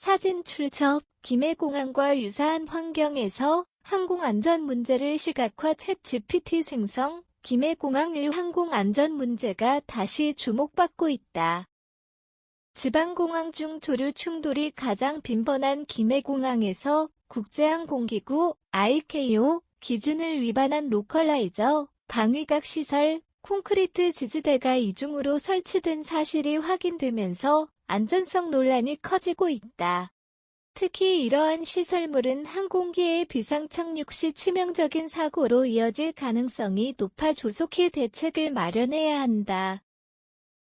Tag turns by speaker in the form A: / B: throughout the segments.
A: 사진 출처 김해공항과 유사한 환경에서 항공안전 문제를 시각화 챗 GPT 생성 김해공항의 항공안전 문제가 다시 주목받고 있다. 지방공항 중 조류 충돌이 가장 빈번한 김해공항에서 국제항공기구 ICAO 기준을 위반한 로컬라이저, 방위각 시설, 콘크리트 지지대가 이중으로 설치된 사실이 확인되면서 안전성 논란이 커지고 있다. 특히 이러한 시설물은 항공기의 비상 착륙 시 치명적인 사고로 이어질 가능성이 높아 조속히 대책을 마련해야 한다.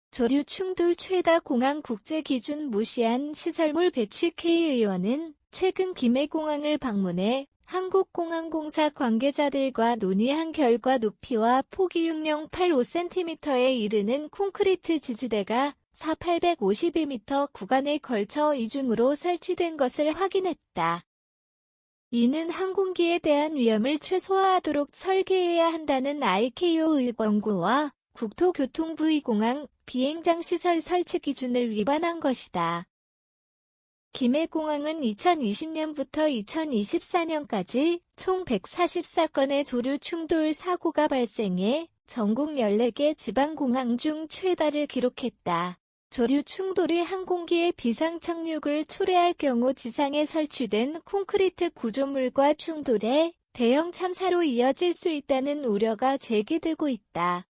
A: 조류 충돌 최다 공항 국제 기준 무시한 시설물 배치 K 의원은 최근 김해공항을 방문해 한국공항공사 관계자들과 논의한 결과 높이와 폭이 6.085cm에 이르는 콘크리트 지지대가 4,852m 구간에 걸쳐 이중으로 설치된 것을 확인했다. 이는 항공기에 대한 위험을 최소화하도록 설계해야 한다는 ICAO의 권고와 국토교통부의 공항 비행장 시설 설치 기준을 위반한 것이다. 김해공항은 2020년부터 2024년까지 총 144건의 조류 충돌 사고가 발생해 전국 14개 지방공항 중 최다를 기록했다. 조류 충돌이 항공기의 비상 착륙을 초래할 경우 지상에 설치된 콘크리트 구조물과 충돌해 대형 참사로 이어질 수 있다는 우려가 제기되고 있다.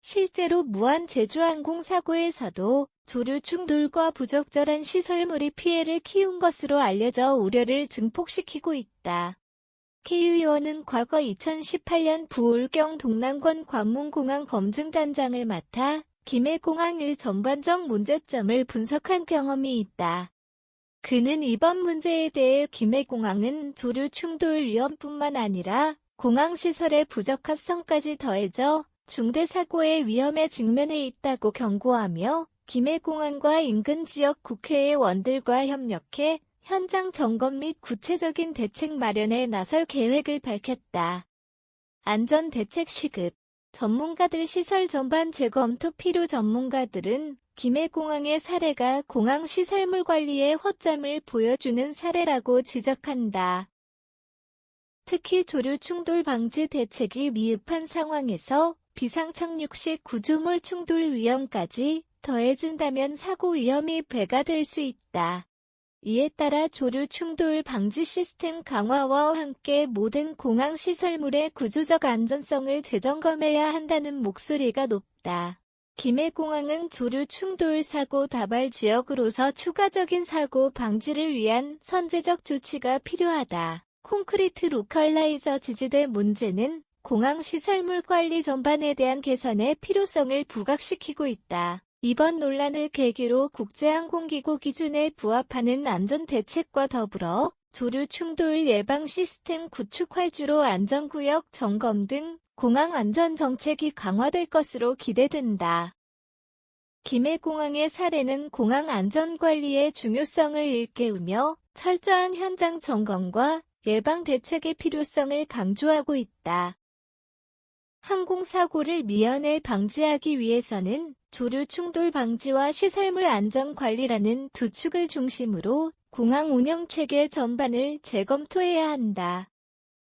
A: 실제로 무한 제주항공 사고에서도 조류 충돌과 부적절한 시설물이 피해를 키운 것으로 알려져 우려를 증폭시키고 있다. K 의원은 과거 2018년 부울경 동남권 관문공항 검증단장을 맡아 김해공항의 전반적 문제점을 분석한 경험이 있다. 그는 이번 문제에 대해 김해공항은 조류 충돌 위험뿐만 아니라 공항 시설의 부적합성까지 더해져 중대 사고의 위험에 직면해 있다고 경고하며 김해공항과 인근 지역 국회의원들과 협력해 현장 점검 및 구체적인 대책 마련에 나설 계획을 밝혔다. 안전대책 시급 전문가들 시설 전반 재검토 필요 전문가들은 김해공항의 사례가 공항 시설물 관리의 허점을 보여주는 사례라고 지적한다. 특히 조류 충돌 방지 대책이 미흡한 상황에서 비상 착륙 시 구조물 충돌 위험까지 더해진다면 사고 위험이 배가 될 수 있다. 이에 따라 조류 충돌 방지 시스템 강화와 함께 모든 공항 시설물의 구조적 안전성을 재점검해야 한다는 목소리가 높다. 김해공항은 조류 충돌 사고 다발 지역으로서 추가적인 사고 방지를 위한 선제적 조치가 필요하다. 콘크리트 로컬라이저 지지대 문제는 공항 시설물 관리 전반에 대한 개선의 필요성을 부각시키고 있다. 이번 논란을 계기로 국제항공기구 기준에 부합하는 안전대책과 더불어 조류 충돌 예방 시스템 구축 활주로 안전구역 점검 등 공항 안전 정책이 강화될 것으로 기대된다. 김해공항의 사례는 공항 안전관리의 중요성을 일깨우며 철저한 현장 점검과 예방 대책의 필요성을 강조하고 있다. 항공사고를 미연에 방지하기 위해서는 조류 충돌 방지와 시설물 안전 관리라는 두 축을 중심으로 공항 운영 체계 전반을 재검토해야 한다.